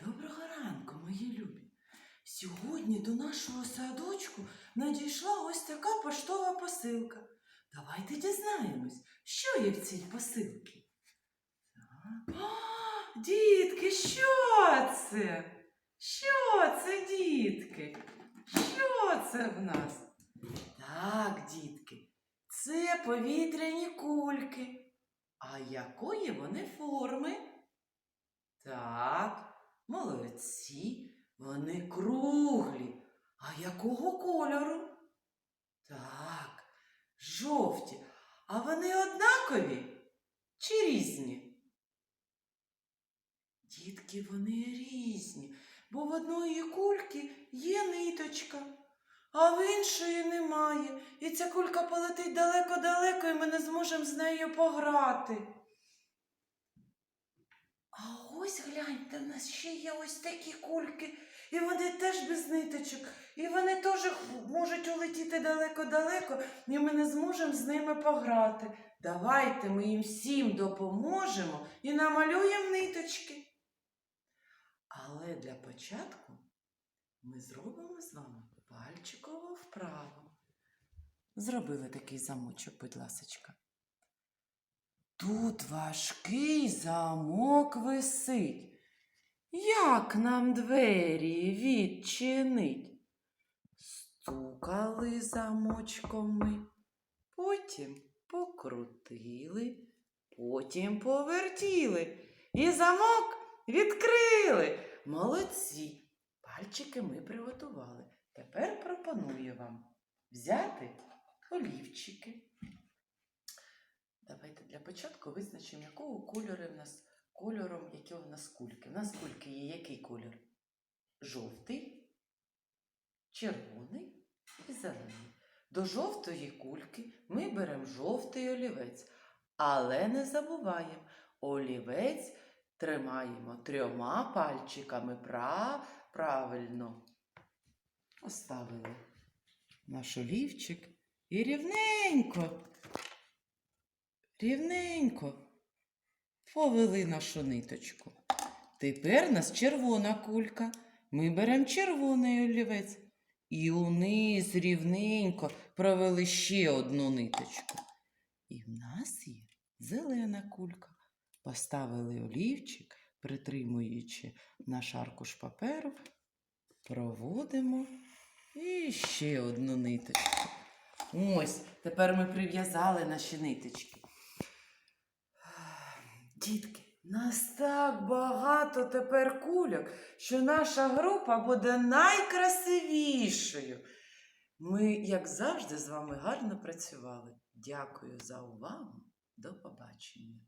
Доброго ранку, мої любі. Сьогодні до нашого садочку надійшла ось така поштова посилка. Давайте дізнаємось, що є в цій посилці. Дітки, що це? Що це, дітки? Що це в нас? Так, дітки, це повітряні кульки. А якої вони форми? Так, молодці, вони круглі. А якого кольору? Так, жовті. А вони однакові чи різні? Дітки, вони різні, бо в одної кульки є ниточка, а в іншої немає. І ця кулька полетить далеко-далеко, і ми не зможемо з нею пограти. А ось гляньте, в нас ще є ось такі кульки, і вони теж без ниточок, і вони теж можуть улетіти далеко-далеко, і ми не зможемо з ними пограти. Давайте ми їм всім допоможемо і намалюємо ниточки. Але для початку ми зробимо з вами пальчикову вправу. Зробили такий замочок, будь ласочка. Тут важкий замок висить. Як нам двері відчинить? Стукали замочком ми, потім покрутили, потім повертіли і замок відкрили. Молодці! Пальчики ми приготували. Тепер пропоную вам взяти олівчики. Давайте для початку визначимо, якого кольору в нас кольором, які у нас кульки. У нас кульки є який кольор? Жовтий, червоний і зелений. До жовтої кульки ми беремо жовтий олівець, але не забуваємо, олівець тримаємо трьома пальчиками прав, правильно. Поставили наш олівчик і рівненько рівненько повели нашу ниточку. Тепер нас червона кулька. Ми беремо червоний олівець і униз рівненько провели ще одну ниточку. І в нас є зелена кулька. Поставили олівчик, притримуючи наш аркуш паперу, проводимо і ще одну ниточку. Ось, тепер ми прив'язали наші ниточки. Дітки, нас так багато тепер кульок, що наша група буде найкрасивішою. Ми, як завжди, з вами гарно працювали. Дякую за увагу. До побачення.